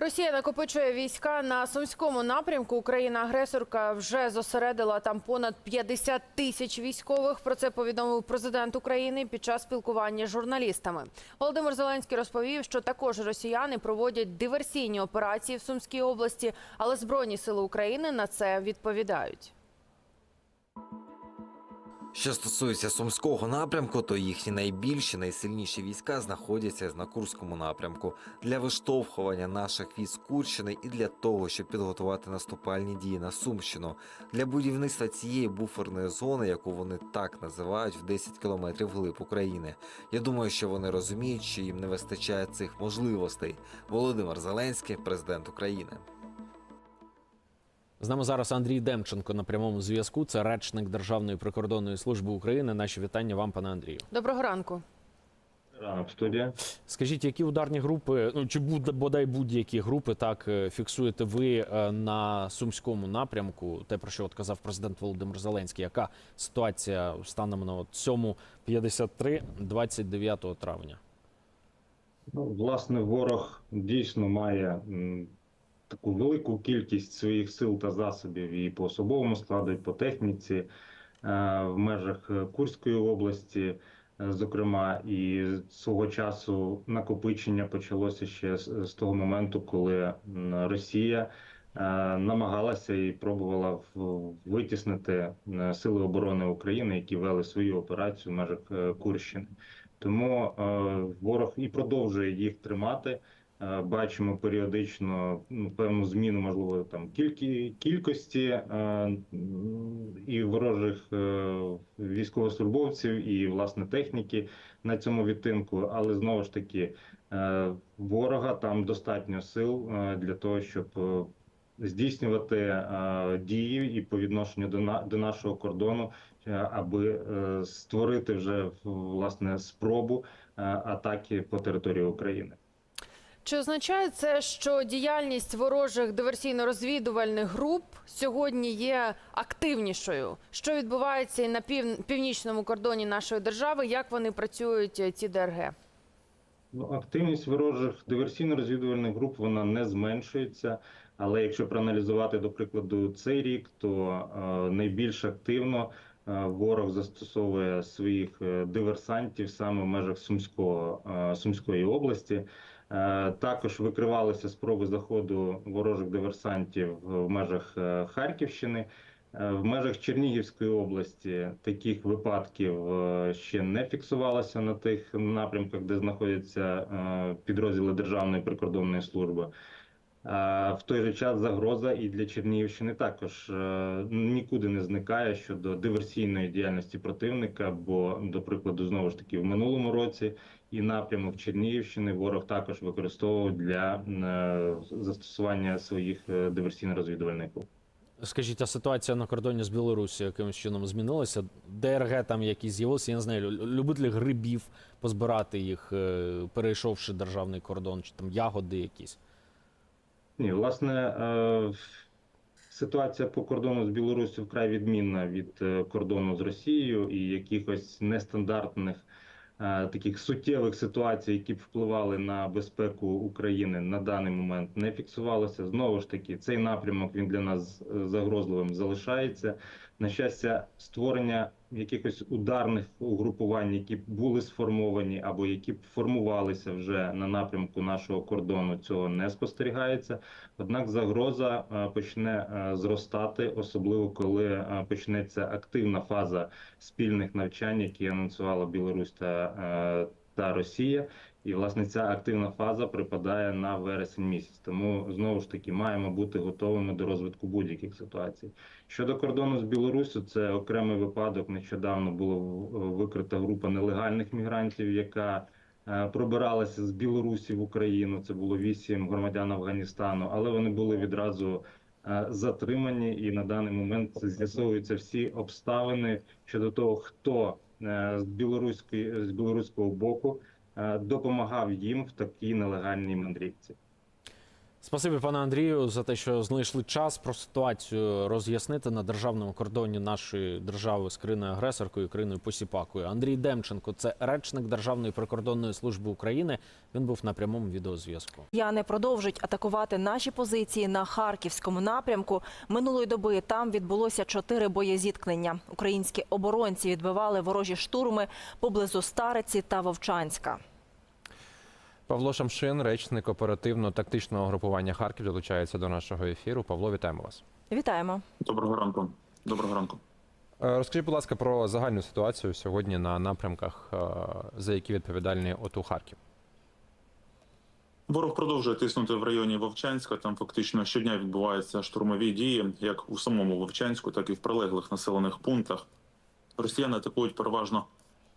Росія накопичує війська на сумському напрямку. Україна-агресорка вже зосередила там понад 50 тисяч військових. Про це повідомив президент України під час спілкування з журналістами. Володимир Зеленський розповів, що також росіяни проводять диверсійні операції в Сумській області, але збройні сили України на це відповідають. Що стосується сумського напрямку, то їхні найбільші, найсильніші війська знаходяться на Курському напрямку для виштовхування наших військ Курщини і для того, щоб підготувати наступальні дії на Сумщину для будівництва цієї буферної зони, яку вони так називають в 10 кілометрів глиб України. Я думаю, що вони розуміють, що їм не вистачає цих можливостей. Володимир Зеленський, президент України. З нами зараз Андрій Демченко на прямому зв'язку. Це речник Державної прикордонної служби України. Наші вітання вам, пане Андрію. Доброго ранку. Ранок студія. Скажіть, які ударні групи, ну чи буде бодай будь-які групи, так е, фіксуєте ви е, на сумському напрямку? Те про що от казав президент Володимир Зеленський. Яка ситуація станом на от 7.53 29 травня? Ну, власне, ворог дійсно має таку велику кількість своїх сил та засобів і по особовому складу, і по техніці е, в межах е, Курської області. е, Зокрема, і свого часу накопичення почалося ще з, того моменту, коли Росія намагалася і пробувала витіснити сили оборони України, які вели свою операцію в межах Курщини. Тому ворог і продовжує їх тримати. Е, Бачимо періодично ну, певну зміну, можливо, там кількі, кількості е, і ворожих е, військовослужбовців, і власне техніки на цьому відтинку. Але знову ж таки, ворога там достатньо сил для того, щоб здійснювати дії і по відношенню до на до нашого кордону, аби створити вже власне спробу атаки по території України. Чи означає це, що діяльність ворожих диверсійно-розвідувальних груп сьогодні є активнішою? Що відбувається і на пів... північному кордоні нашої держави? Як вони працюють е, ці ДРГ? Ну, активність ворожих диверсійно-розвідувальних груп вона не зменшується. Але якщо проаналізувати, до прикладу, цей рік, то е, найбільш активно е, ворог застосовує своїх диверсантів саме в межах Сумського, Сумської області. Е, також викривалися спроби заходу ворожих диверсантів в межах е, Харківщини. Е, В межах Чернігівської області таких випадків ще не фіксувалося на тих напрямках, де знаходяться підрозділи Державної прикордонної служби. В той же час загроза і для Чернігівщини також нікуди не зникає щодо диверсійної діяльності противника. Бо, до прикладу, знову ж таки, в минулому році і напрямок Чернігівщини ворог також використовував для е, застосування своїх е, диверсійно-розвідувальних груп. Скажіть, а ситуація на кордоні з Білорусі якимось чином змінилася? ДРГ там якісь з'явилися, я не знаю, лю- любителі грибів позбирати їх, е, перейшовши державний кордон, чи там ягоди якісь. Ні, власне, ситуація по кордону з Білоруссю вкрай відмінна від кордону з Росією і якихось нестандартних таких суттєвих ситуацій, які б впливали на безпеку України на даний момент не фіксувалося. Знову ж таки, цей напрямок він для нас е, загрозливим залишається. На щастя, створення якихось ударних угрупувань, які були сформовані або які формувалися вже на напрямку нашого кордону, цього не спостерігається. Однак загроза е, почне е, зростати, особливо коли е, почнеться активна фаза спільних навчань, які анонсувала Білорусь та, та Росія. І власне ця активна фаза припадає на вересень місяць. Тому знову ж таки маємо бути готовими до розвитку будь-яких ситуацій. Щодо кордону з Білоруссю, це окремий випадок. Нещодавно була викрита група нелегальних мігрантів, яка е, пробиралася з Білорусі в Україну. Це було вісім громадян Афганістану, але вони були відразу е, затримані, і на даний момент з'ясовуються всі обставини щодо того, хто е, з білоруської з білоруського боку допомагав їм в такій нелегальній мандрівці. Спасибі, пане Андрію, за те, що знайшли час про ситуацію роз'яснити на державному кордоні нашої держави з країною агресоркою, країною посіпакою. Андрій Демченко, це речник Державної прикордонної служби України. Він був на прямому відеозв'язку. Росіяни продовжують атакувати наші позиції на харківському напрямку. Минулої доби там відбулося чотири боєзіткнення. Українські оборонці відбивали ворожі штурми поблизу Стариці та Вовчанська. Павло Шамшин, речник оперативно-тактичного групування Харків, долучається до нашого ефіру. Павло, вітаємо вас. Вітаємо. Доброго ранку. Доброго ранку. Е, Розкажіть, будь ласка, про загальну ситуацію сьогодні на напрямках, е, за які відповідальний ОТУ Харків. Ворог продовжує тиснути в районі Вовчанська. Там фактично щодня відбуваються штурмові дії, як у самому Вовчанську, так і в прилеглих населених пунктах. Росіяни атакують переважно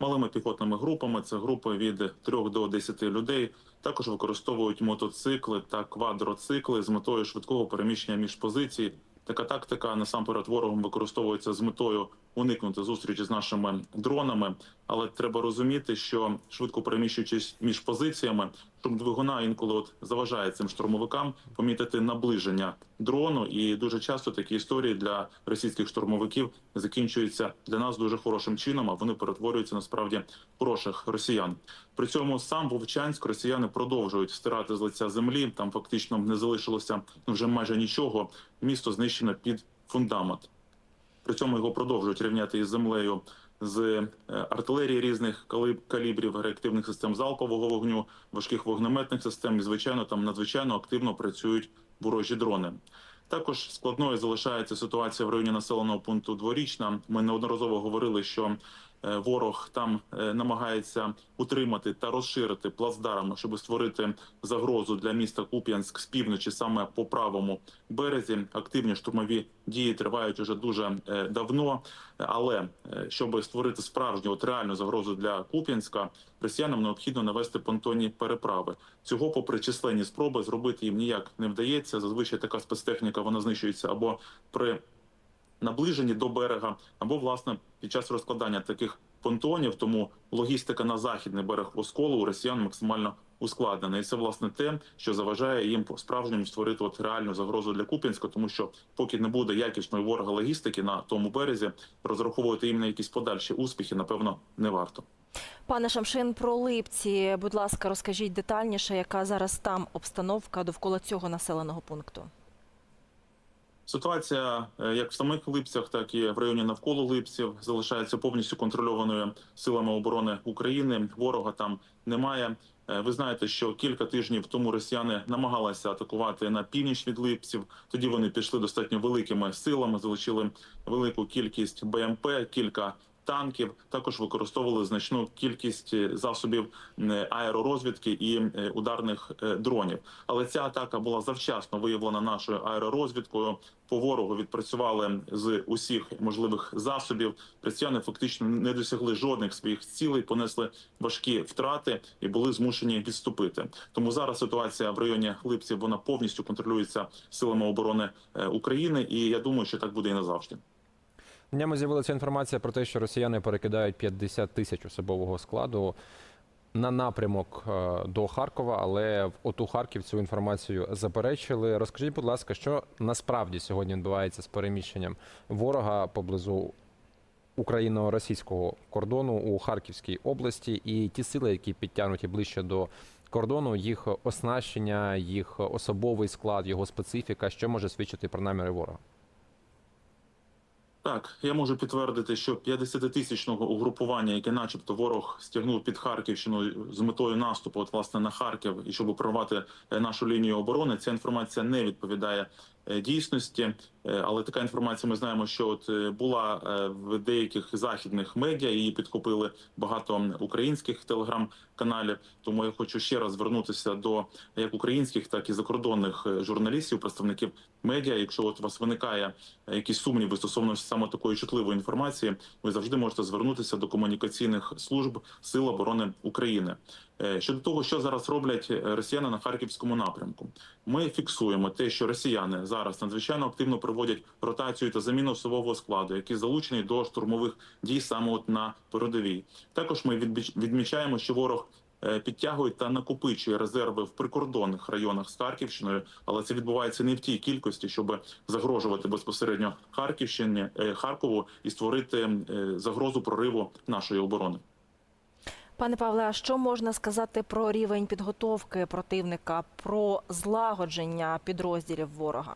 малими піхотними групами. Це групи від 3 до 10 людей. Також використовують мотоцикли та квадроцикли з метою швидкого переміщення між позицій. Така тактика насамперед ворогом використовується з метою уникнути зустрічі з нашими дронами. Але треба розуміти, що швидко переміщуючись між позиціями, шум двигуна інколи от заважає цим штурмовикам помітити наближення дрону. І дуже часто такі історії для російських штурмовиків закінчуються для нас дуже хорошим чином. А вони перетворюються насправді хороших росіян. При цьому сам Вовчанськ росіяни продовжують стирати з лиця землі. Там фактично не залишилося вже майже нічого. Місто знищено під фундамент. При цьому його продовжують рівняти із землею з е, артилерії різних калібрів, реактивних систем залпового вогню, важких вогнеметних систем. І звичайно, там надзвичайно активно працюють ворожі дрони. Також складною залишається ситуація в районі населеного пункту Дворічна. Ми неодноразово говорили, що ворог там е, намагається утримати та розширити плацдарм, щоб створити загрозу для міста Куп'янськ з півночі, саме по правому березі. Активні штурмові дії тривають уже дуже е, давно. Але е, щоб створити справжню от реальну загрозу для Куп'янська, росіянам необхідно навести понтонні переправи. Цього, попри численні спроби, зробити їм ніяк не вдається. Зазвичай така спецтехніка вона знищується або при наближенні до берега, або власне під час розкладання таких понтонів. Тому логістика на західний берег Осколу у росіян максимально ускладнена. І це власне те, що заважає їм по справжньому створити от реальну загрозу для Куп'янська, тому що поки не буде якісної ворога логістики на тому березі, розраховувати їм на якісь подальші успіхи, напевно, не варто. Пане Шамшин, про Липці, будь ласка, розкажіть детальніше, яка зараз там обстановка довкола цього населеного пункту. Ситуація е, як в самих липцях, так і в районі навколо липців залишається повністю контрольованою силами оборони України. Ворога там немає. Е, Ви знаєте, що кілька тижнів тому росіяни намагалися атакувати на північ від липців. Тоді вони пішли достатньо великими силами, залучили велику кількість БМП, кілька танків. Також використовували значну кількість е, засобів е, аеророзвідки і е, ударних дронів. Але ця атака була завчасно виявлена нашою аеророзвідкою. По ворогу відпрацювали з усіх можливих засобів. Росіяни фактично не досягли жодних своїх цілей, понесли важкі втрати і були змушені відступити. Тому зараз ситуація в районі Липців вона повністю контролюється силами оборони України, і я думаю, що так буде і назавжди. Днями з'явилася інформація про те, що росіяни перекидають 50 тисяч особового складу на напрямок е, до Харкова, але в ОТУ Харків цю інформацію заперечили. Розкажіть, будь ласка, що насправді сьогодні відбувається з переміщенням ворога поблизу україно-російського кордону у Харківській області, і ті сили, які підтягнуті ближче до кордону, їх оснащення, їх особовий склад, його специфіка, що може свідчити про наміри ворога. Так, я можу підтвердити, що 50-тисячного угрупування, яке, начебто, ворог стягнув під Харківщину з метою наступу, от власне на Харків, і щоб прорвати е, нашу лінію оборони, ця інформація не відповідає дійсності. Е, Але така інформація ми знаємо, що от е, була е, в деяких західних медіа. Її підхопили багато українських телеграм-каналів. Тому я хочу ще раз звернутися до як українських, так і закордонних е, журналістів, представників медіа. Якщо от у вас виникає е, якісь сумніви стосовно саме такої чутливої інформації, ви завжди можете звернутися до комунікаційних служб Сил оборони України. Е, Щодо того, що зараз роблять е, росіяни на харківському напрямку, ми фіксуємо те, що росіяни зараз надзвичайно активно проводять ротацію та заміну особового складу, який залучений до штурмових дій саме от на передовій. Також ми відмічаємо, що ворог е, підтягує та накопичує резерви в прикордонних районах з Харківщиною, але це відбувається не в тій кількості, щоб загрожувати безпосередньо Харківщині, е, Харкову і створити е, загрозу прориву нашої оборони. Пане Павле, а що можна сказати про рівень підготовки противника, про злагодження підрозділів ворога?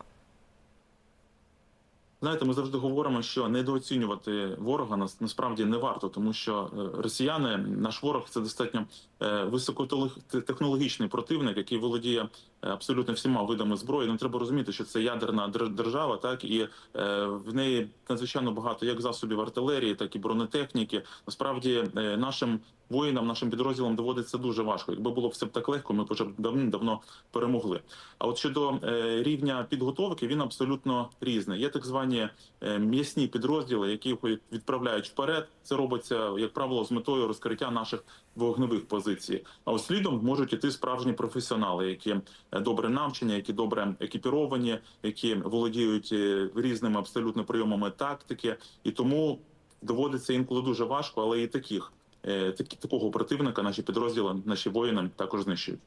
Знаєте, ми завжди говоримо, що недооцінювати ворога нас насправді не варто, тому що е, росіяни, наш ворог, це достатньо е, високотехнологічний противник, який володіє абсолютно всіма видами зброї. Ну треба розуміти, що це ядерна дер- держава, так і е, в неї надзвичайно багато як засобів артилерії, так і бронетехніки. Насправді е, нашим воїнам, нашим підрозділам доводиться дуже важко. Якби було все б так легко, ми б вже давним-давно перемогли. А от щодо е, рівня підготовки, він абсолютно різний. Є так звані е, м'ясні підрозділи, які відправляють вперед. Це робиться, як правило, з метою розкриття наших вогневих позицій. А от слідом можуть іти справжні професіонали, які е, добре навчені, які добре екіпіровані, які володіють е, різними абсолютно прийомами тактики, і тому доводиться інколи дуже важко, але і таких. е, такі- Такого противника наші підрозділи, наші воїни також знищують.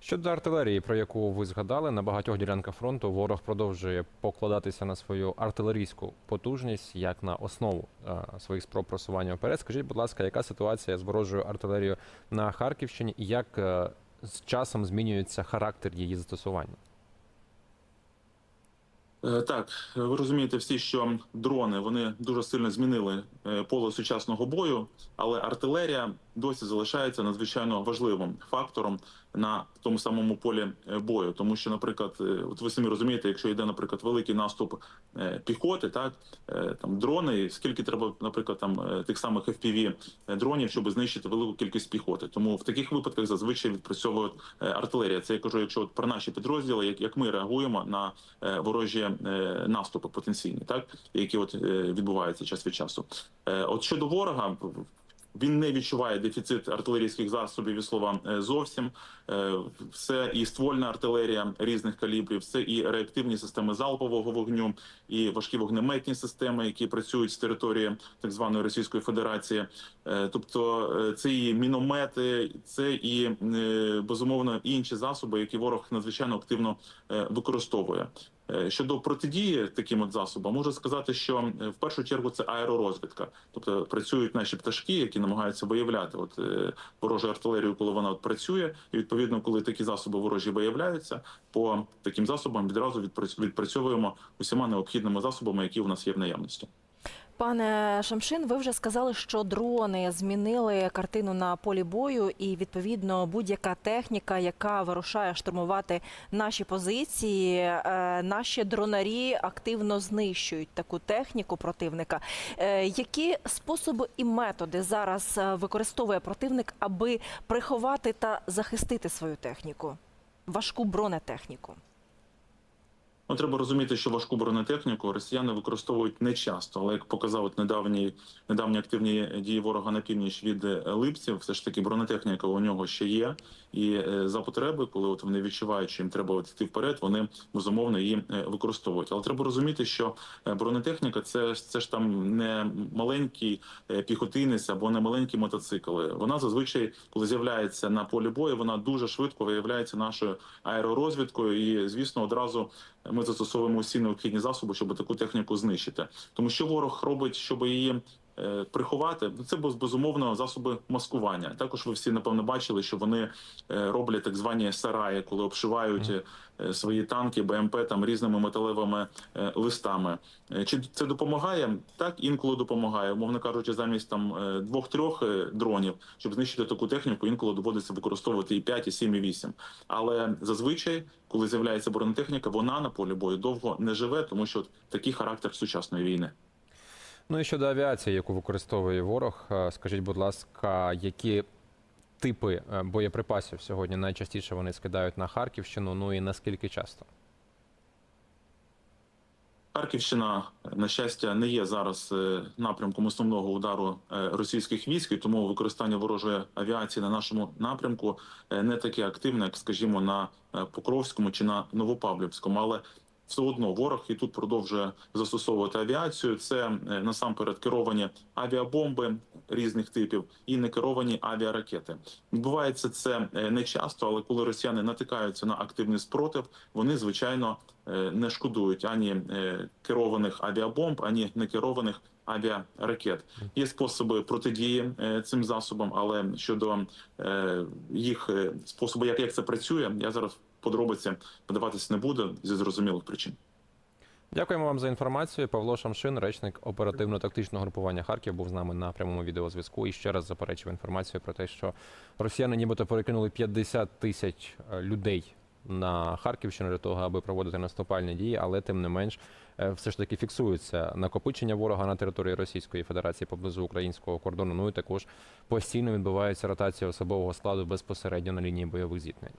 Щодо артилерії, про яку ви згадали, на багатьох ділянках фронту ворог продовжує покладатися на свою артилерійську потужність як на основу е, своїх спроб просування вперед. Скажіть, будь ласка, яка ситуація з ворожою артилерією на Харківщині і як е, з часом змінюється характер її застосування? Е, Так, ви розумієте всі, що дрони вони дуже сильно змінили е, поле сучасного бою, але артилерія досі залишається надзвичайно важливим фактором на тому самому полі е, бою. Тому що, наприклад, е, от ви самі розумієте, якщо йде, наприклад, великий наступ е, піхоти, так там дрони, скільки треба, наприклад, там тих самих FPV дронів, щоб знищити велику кількість піхоти. Тому в таких випадках зазвичай відпрацьовують е, артилерія. Це я кажу, якщо от про наші підрозділи, як, як ми реагуємо на ворожі наступи потенційні, так які от відбуваються час від часу. От щодо ворога. Він не відчуває дефіцит артилерійських засобів і слова е, зовсім. Е, Все і ствольна артилерія різних калібрів, це і реактивні системи залпового вогню, і важкі вогнеметні системи, які працюють з території так званої Російської Федерації. Е, Тобто е, це і міномети, це і безумовно інші засоби, які ворог надзвичайно активно використовує. Е, Щодо протидії таким от засобам, можу сказати, що е, в першу чергу це аеророзвідка, тобто працюють наші пташки, які намагаються виявляти от е, ворожу артилерію, коли вона от працює, і відповідно, коли такі засоби ворожі виявляються, по таким засобам відразу відпраць- відпрацьовуємо усіма необхідними засобами, які у нас є в наявності. Пане Шамшин, ви вже сказали, що дрони змінили картину на полі бою, і відповідно будь-яка техніка, яка вирушає штурмувати наші позиції, е, наші дронарі активно знищують таку техніку противника. Е, Які способи і методи зараз е, використовує противник, аби приховати та захистити свою техніку, важку бронетехніку? Ну, треба розуміти, що важку бронетехніку росіяни використовують не часто, але як показав недавні недавні активні дії ворога на північ від е, липців, все ж таки бронетехніка у нього ще є. І е, за потреби, коли от вони відчувають, що їм треба от йти вперед, вони безумовно її е, використовують. Але треба розуміти, що бронетехніка це, це ж там не маленький піхотинець або не маленькі мотоцикли. Вона зазвичай, коли з'являється на полі бою, вона дуже швидко виявляється нашою аеророзвідкою, і звісно, одразу ми застосовуємо усі необхідні засоби, щоб таку техніку знищити. Тому що ворог робить, щоб її приховати, ну, це без- безумовно засоби маскування. Також ви всі напевно бачили, що вони е, роблять так звані сараї, коли обшивають е, свої танки, БМП там різними металевими е, листами. Е, Чи це допомагає? Так інколи допомагає. Умовно кажучи, замість там е, двох-трьох е, дронів, щоб знищити таку техніку, інколи доводиться використовувати і 5, і 7, і 8. Але зазвичай, коли з'являється бронетехніка, вона на полі бою довго не живе, тому що такий характер сучасної війни. Ну і щодо авіації, яку використовує ворог, е, скажіть, будь ласка, які типи е, боєприпасів сьогодні найчастіше вони скидають на Харківщину? Ну і наскільки часто? Харківщина, на щастя, не є зараз е, напрямком основного удару російських військ, і тому використання ворожої авіації на нашому напрямку не таке активне, як, скажімо, на Покровському чи на Новопавлівському. Але все одно ворог і тут продовжує застосовувати авіацію. Це е, насамперед керовані авіабомби різних типів і некеровані авіаракети. Відбувається це е, не часто, але коли росіяни натикаються на активний спротив, вони звичайно е, не шкодують ані керованих авіабомб, ані некерованих авіаракет. Є способи протидії цим засобам, але щодо їх способу, як це працює, я зараз подробиці подаватися не буду зі зрозумілих причин. Дякуємо вам за інформацію. Павло Шамшин, речник оперативно-тактичного групування Харків, був з нами на прямому відеозв'язку і ще раз заперечив інформацію про те, що росіяни нібито перекинули 50 тисяч е, людей на Харківщину для того, аби проводити наступальні дії, але тим не менш е, все ж таки фіксується накопичення ворога на території Російської Федерації поблизу українського кордону. Ну і також постійно відбувається ротація особового складу безпосередньо на лінії бойових зіткнень.